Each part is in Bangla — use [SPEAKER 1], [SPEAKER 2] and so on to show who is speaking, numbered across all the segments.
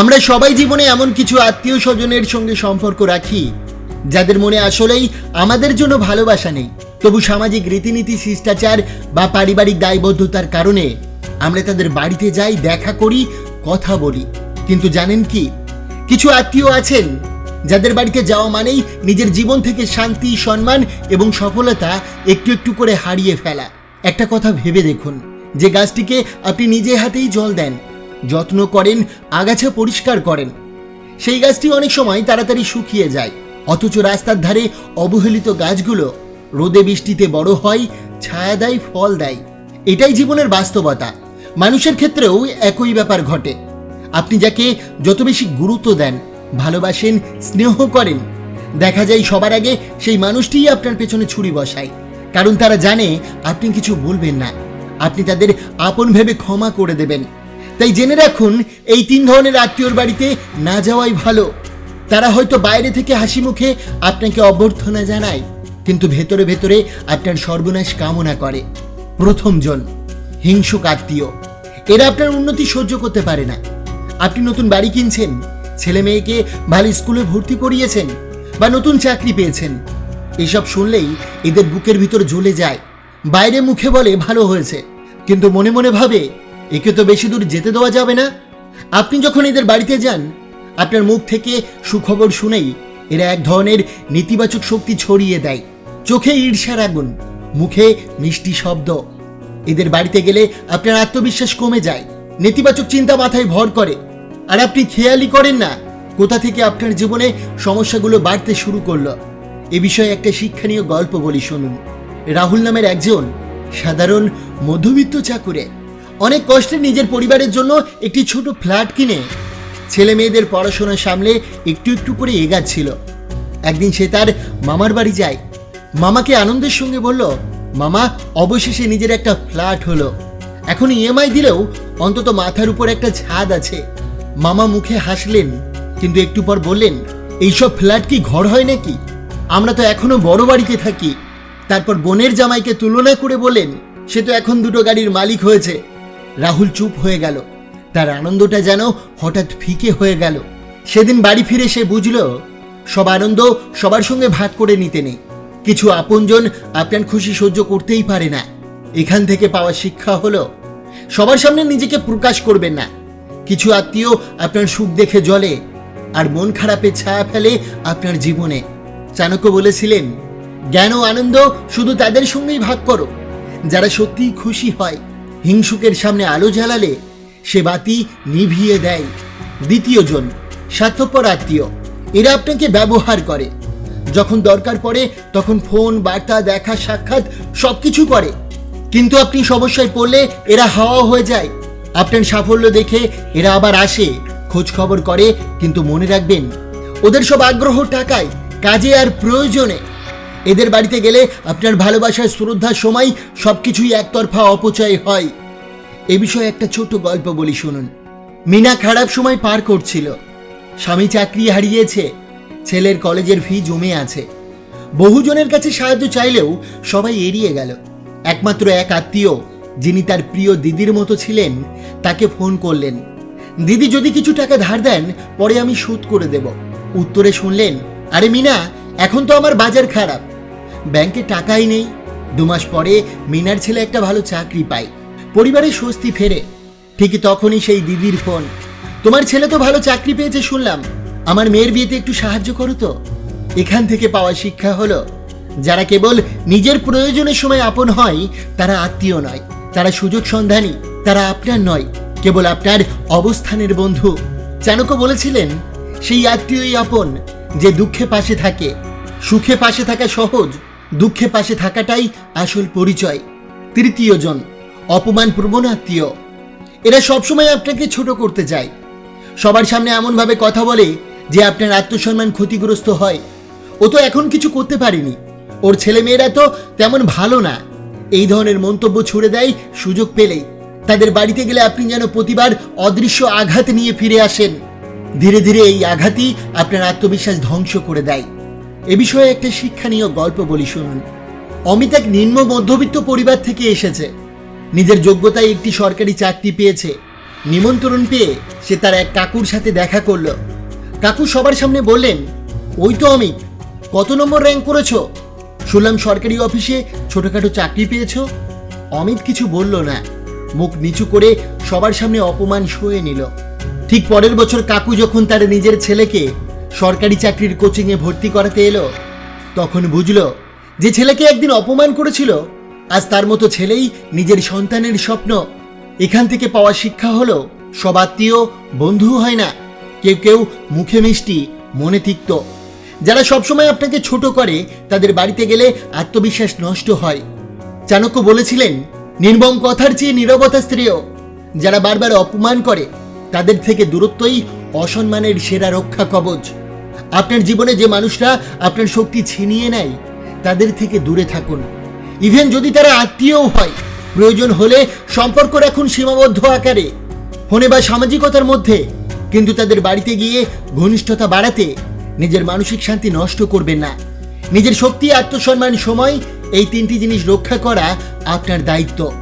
[SPEAKER 1] আমরা সবাই জীবনে এমন কিছু আত্মীয় স্বজনের সঙ্গে সম্পর্ক রাখি, যাদের মনে আসলেই আমাদের জন্য ভালোবাসা নেই। তবু সামাজিক রীতিনীতি, শিষ্টাচার বা পারিবারিক দায়বদ্ধতার কারণে আমরা তাদের বাড়িতে যাই, দেখা করি, কথা বলি। কিন্তু জানেন কি? কিছু আত্মীয় আছেন যাদের বাড়িতে যাওয়া মানেই নিজের জীবন থেকে শান্তি, সম্মান এবং সফলতা একটু একটু করে হারিয়ে ফেলা। একটা কথা ভেবে দেখুন, যে গাছটিকে আপনি নিজে হাতেই জল দেন। যত্ন করেন, আগাছা পরিষ্কার করেন। সেই গাছটি অনেক সময় তাড়াতাড়ি শুকিয়ে যায়। অথচ রাস্তার ধারে অবহেলিত গাছগুলো রোদে বৃষ্টিতে বড় হয়, ছায়া দেয়, ফল দেয়। এটাই জীবনের বাস্তবতা। মানুষের ক্ষেত্রেও একই ব্যাপার ঘটে। আপনি যাকে যত বেশি গুরুত্ব দেন, ভালোবাসেন, স্নেহ করেন, দেখা যায় সবার আগে সেই মানুষটিই আপনার পেছনে ছুরি বসায়। কারণ তারা জানে আপনি কিছু বলবেন না। আপনি তাদের আপন ভেবে ক্ষমা করে দেবেন। তাই জেনে রাখুন, এই তিন ধরনের আত্মীয়র বাড়িতে না যাওয়াই ভালো। তারা হয়তো বাইরে থেকে হাসি মুখে আপনাকে অভ্যর্থনা জানায়, কিন্তু ভেতরে ভেতরে আপনার সর্বনাশ কামনা করে। প্রথম জন, হিংসুক আত্মীয়। এরা আপনার উন্নতি সহ্য করতে পারে না। আপনি নতুন বাড়ি কিনছেন, ছেলে মেয়েকে ভালো স্কুলে ভর্তি করিয়েছেন বা নতুন চাকরি পেয়েছেন। এসব শুনলেই এদের বুকের ভিতর জ্বলে যায়। বাইরে মুখে বলে, ভালো হয়েছে। কিন্তু মনে মনে ভাবে একে তো বেশি দূর যেতে দেওয়া যাবে না। আপনি যখন এদের বাড়িতে যান, আপনার মুখ থেকে সুখবর শুনেই এরা এক ধরনের নেতিবাচক শক্তি ছড়িয়ে দেয়। চোখে ঈর্ষার আগুন, মুখে মিষ্টি শব্দ। এদের বাড়িতে গেলে আপনার আত্মবিশ্বাস কমে যায়, নেতিবাচক চিন্তা মাথায় ভর করে। আর আপনি খেয়ালই করেন না কোথা থেকে আপনার জীবনে সমস্যাগুলো বাড়তে শুরু করল। এ বিষয়ে একটা শিক্ষণীয় গল্প বলি শুনুন। রাহুল নামের একজন সাধারণ মধ্যবিত্ত চাকুরে অনেক কষ্টে নিজের পরিবারের জন্য একটি ছোট ফ্ল্যাট কিনে ছেলে মেয়েদের পড়াশোনা সামলে একটু একটু করে এগাচ্ছিল। একদিন সে তার মামার বাড়ি যায়। মামাকে আনন্দের সঙ্গে বলল, মামা, অবশেষে নিজের একটা ফ্ল্যাট হলো। এখন ইএমআই দিলেও অন্তত মাথার উপর একটা ছাদ আছে। মামা মুখে হাসলেন, কিন্তু একটু পর বললেন, এইসব ফ্ল্যাট কি ঘর হয় নাকি? আমরা তো এখনও বড় বাড়িতে থাকি। তারপর বোনের জামাইকে তুলনা করে বললেন, সে তো এখন দুটো গাড়ির মালিক হয়েছে। রাহুল চুপ হয়ে গেল। তার আনন্দটা যেন হঠাৎ ফিকে হয়ে গেল। সেদিন বাড়ি ফিরে সে বুঝল, সব আনন্দ সবার সঙ্গে ভাগ করে নিতে নেই। কিছু আপনজন আপনার খুশি সহ্য করতেই পারে না। এখান থেকে পাওয়া শিক্ষা হলো, সবার সামনে নিজেকে প্রকাশ করবেন না। কিছু আত্মীয় আপনার সুখ দেখে জ্বলে, আর মন খারাপে ছায়া ফেলে আপনার জীবনে। চাণক্য বলেছিলেন, জ্ঞান ও আনন্দ শুধু তাদের সঙ্গেই ভাগ করো। যারা সত্যিই খুশি হয় হিংসুকের সামনে আলো জ্বালালে সে বাতি নিভিয়ে দেয়। দ্বিতীয় জন, স্বার্থপর আত্মীয়, এরা আপনাকে ব্যবহার করে। যখন দরকার পড়ে, তখন ফোন, বার্তা, দেখা, সাক্ষাৎ সবকিছু করে। কিন্তু আপনি সমস্যায় পড়লে এরা হাওয়া হয়ে যায়। আপনার সাফল্য দেখে এরা আবার আসে, খোঁজ খবর করে, কিন্তু মনে রাখবেন, ওদের সব আগ্রহ টাকায়, কাজে আর প্রয়োজনে। এদের বাড়িতে গেলে আপনার ভালোবাসার শ্রদ্ধার সময় সবকিছুই একতরফা অপচয় হয়। এ বিষয়ে একটা ছোট গল্প বলি শুনুন। মিনা খারাপ সময় পার করছিল। স্বামী চাকরি হারিয়েছে। ছেলের কলেজের ফি জমে আছে। বহুজনের কাছে সাহায্য চাইলেও সবাই এড়িয়ে গেল। একমাত্র এক আত্মীয়, যিনি তার প্রিয় দিদির মতো ছিলেন, তাকে ফোন করলেন। দিদি যদি কিছু টাকা ধার দেন, পরে আমি শোধ করে দেব। উত্তরে শুনলেন, আরে মিনা, এখন তো আমার বাজার খারাপ। ব্যাংকে টাকাই নেই। দু মাস পরে মিনার ছেলে একটা ভালো চাকরি পায়। পরিবারে স্বস্তি ফেরে। ঠিকই তখনই সেই দিদির ফোন। তোমার ছেলে তো ভালো চাকরি পেয়েছে শুনলাম। আমার মেয়ের বিয়েতে একটু সাহায্য করো তো। এখান থেকে পাওয়া শিক্ষা হলো, যারা কেবল নিজের প্রয়োজনের সময় আপন হয়, তারা আত্মীয় নয়। তারা সুযোগ সন্ধানী, তারা আপনার নয়। কেবল আপনার অবস্থানের বন্ধু। চাণক্য বলেছিলেন, সেই আত্মীয়ই আপন, যে দুঃখে পাশে থাকে। সুখে পাশে থাকা সহজ। দুঃখে পাশে থাকাটাই আসল পরিচয়। তৃতীয় জন অপমান প্রবণ আত্মীয়। এরা সবসময় আপনাকে ছোট করতে চায়। সবার সামনে এমনভাবে কথা বলে যে আপনার আত্মসম্মান ক্ষতিগ্রস্ত হয়। ও তো এখন কিছু করতে পারেনি। ওর ছেলেমেয়েরা তো তেমন ভালো না। এই ধরনের মন্তব্য ছুড়ে দেয় সুযোগ পেলেই। তাদের বাড়িতে গেলে আপনি যেন প্রতিবার অদৃশ্য আঘাত নিয়ে ফিরে আসেন। ধীরে ধীরে এই আঘাতই আপনার আত্মবিশ্বাস ধ্বংস করে দেয়। এ বিষয়ে একটা শিক্ষণীয় গল্প বলি শুনুন। অমিত এক নিম্ন মধ্যবিত্ত পরিবার থেকে এসেছে। নিজের যোগ্যতায় একটি সরকারি চাকরি পেয়েছে। নিমন্ত্রণ পেয়ে সে তার এক কাকুর সাথে দেখা করল। কাকু সবার সামনে বললেন, ওই তো অমিত, কত নম্বর র্যাঙ্ক করেছ? শুনলাম সরকারি অফিসে ছোটখাটো চাকরি পেয়েছ? অমিত কিছু বলল না। মুখ নিচু করে সবার সামনে অপমান সয়ে নিল। ঠিক পরের বছর কাকু যখন তার নিজের ছেলেকে সরকারি চাকরির কোচিংয়ে ভর্তি করাতে এলো। তখন বুঝলো যে ছেলেকে একদিন অপমান করেছিল। আজ তার মতো ছেলেই নিজের সন্তানের স্বপ্ন। এখান থেকে পাওয়া শিক্ষা হলো, সব আত্মীয় বন্ধু হয় না। কেউ কেউ মুখে মিষ্টি, মনে তিক্ত। যারা সবসময় আপনাকে ছোট করে, তাদের বাড়িতে গেলে আত্মবিশ্বাস নষ্ট হয়। চাণক্য বলেছিলেন, নির্মম কথার চেয়ে নীরবতা শ্রেয় যারা বারবার অপমান করে, তাদের থেকে দূরত্বই অসম্মানের সেরা রক্ষা কবচ। আপনার জীবনে যে মানুষরা আপনার শক্তি ছিনিয়ে নেয়, তাদের থেকে দূরে থাকুন। ইভেন যদি তারা আত্মীয়ও হয়, প্রয়োজন হলে সম্পর্ক রাখুন সীমাবদ্ধ আকারে। ফোনে বা সামাজিকতার মধ্যে, কিন্তু তাদের বাড়িতে গিয়ে ঘনিষ্ঠতা বাড়াতে নিজের মানসিক শান্তি নষ্ট করবেন না। নিজের শক্তি, আত্মসম্মান, সময়, এই তিনটি জিনিস রক্ষা করা আপনার দায়িত্ব।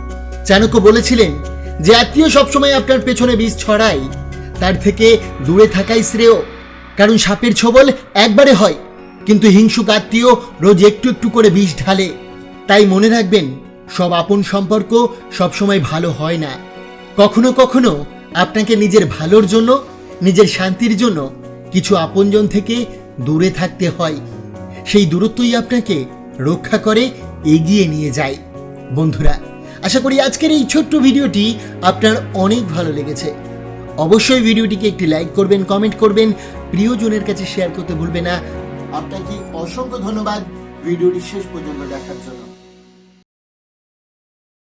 [SPEAKER 1] চাণক্য বলেছিলেন যে, আত্মীয় সবসময় আপনার পেছনে বিষ ছড়ায়, তার থেকে দূরে থাকাই শ্রেয়। কারণ সাপের ছবল একবারে হয়, কিন্তু হিংসুক আত্মীয় রোজ একটু একটু করে বিষ ঢালে। তাই মনে রাখবেন, সব আপন সম্পর্ক সবসময় ভালো হয় না। কখনো কখনো আপনাকে নিজের ভালোর জন্য, নিজের শান্তির জন্য কিছু আপনজন থেকে দূরে থাকতে হয়। সেই দূরত্বই আপনাকে রক্ষা করে এগিয়ে নিয়ে যায়। বন্ধুরা, আশা করি আজকের এই ছোট্ট ভিডিওটি আপনার অনেক ভালো লেগেছে। অবশ্যই ভিডিওটিকে একটি লাইক করবেন, কমেন্ট করবেন প্রিয়জনের কাছে শেয়ার করতে ভুলবে না। আপনাকে অসংখ্য ধন্যবাদ। ভিডিওটি শেষ পর্যন্ত দেখার জন্য।